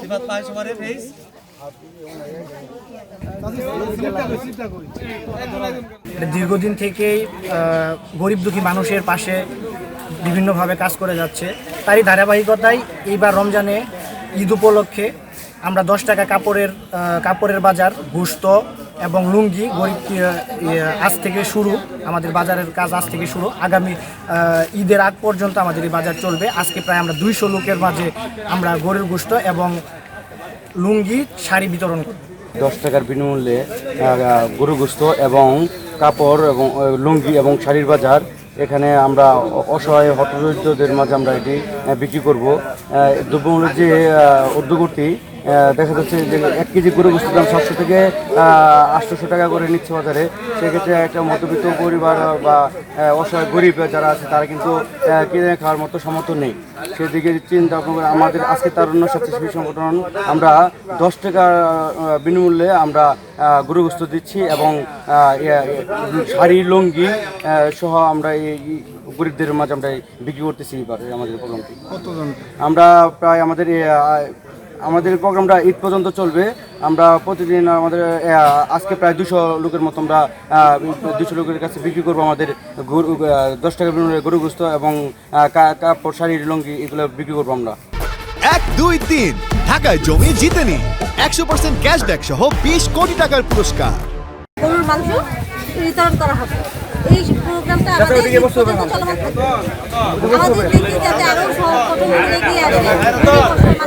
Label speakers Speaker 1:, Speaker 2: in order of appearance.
Speaker 1: সিফাত পায় ফেস
Speaker 2: দীর্ঘদিন থেকেই গরিব দুঃখী মানুষের পাশে বিভিন্নভাবে কাজ করে যাচ্ছে। তারই ধারাবাহিকতায় এইবার রমজানে ঈদ উপলক্ষে আমরা দশ টাকা কাপড়ের কাপড়ের বাজার গুস্ত এবং লুঙ্গি গরিব আজ থেকে শুরু, আমাদের বাজারের কাজ আজ থেকে শুরু। আগামী ঈদের আগ পর্যন্ত আমাদের এই বাজার চলবে। আজকে প্রায় আমরা দুইশো লোকের মাঝে আমরা গরুর গুস্ত এবং লুঙ্গি শাড়ি বিতরণ করব।
Speaker 3: দশ টাকার বিনামূল্যে গরু গোস্ত এবং কাপড় এবং লুঙ্গি এবং শাড়ির বাজার। এখানে আমরা অসহায় হতদরিদ্রদের মাঝে আমরা এটি বিক্রি করব। দ্রব্যমূল্যের যে উদ্যোগটি দেখা যাচ্ছে যে এক কেজি গরু গোস্তের দাম সাতশো থেকে আটশোশো টাকা করে নিচ্ছে বাজারে। সেক্ষেত্রে একটা মধ্যবিত্ত পরিবার বা অসহায় গরিব যারা আছে তারা কিন্তু কিনে খাওয়ার মতো সামর্থ্য নেই। সেদিকে চিন্তা ভাবনা করে আমাদের আজকে তারুণ্য স্বেচ্ছাসেবী সংগঠন আমরা দশ টাকা বিনামূল্যে আমরা গরু গোস্ত দিচ্ছি এবং শাড়ি লুঙ্গি সহ আমরা এই গরিবদের মাঝে আমরা বিক্রি করতেছি এবার আমাদের প্রোগ্রামটি। আমরা প্রায় আমাদের আমাদের প্রোগ্রামটা ঈদ পর্যন্ত চলবে। আমরা প্রতিদিন আমাদের আজকে প্রায় দুশো লোকের মতো আমরা দুশো লোকের কাছে বিক্রি করব আমাদের গরু দশ টাকা বিনামূল্যে গরু গোস্ত এবং কা- কাপড় শাড়ি লুঙ্গি এগুলো বিক্রি করব আমরা।
Speaker 4: এক দুই তিন ঢাকায় জমি জিতে নিন একশো পার্সেন্ট ক্যাশব্যাক সহ বিশ কোটি টাকার পুরস্কার।
Speaker 5: গরুর মাংস বিতরণ করা হবে। এই প্রোগ্রামটা আমাদের চলমান থাকবে। আমাদের দিকে যাতে আরও সব এগিয়ে আসে।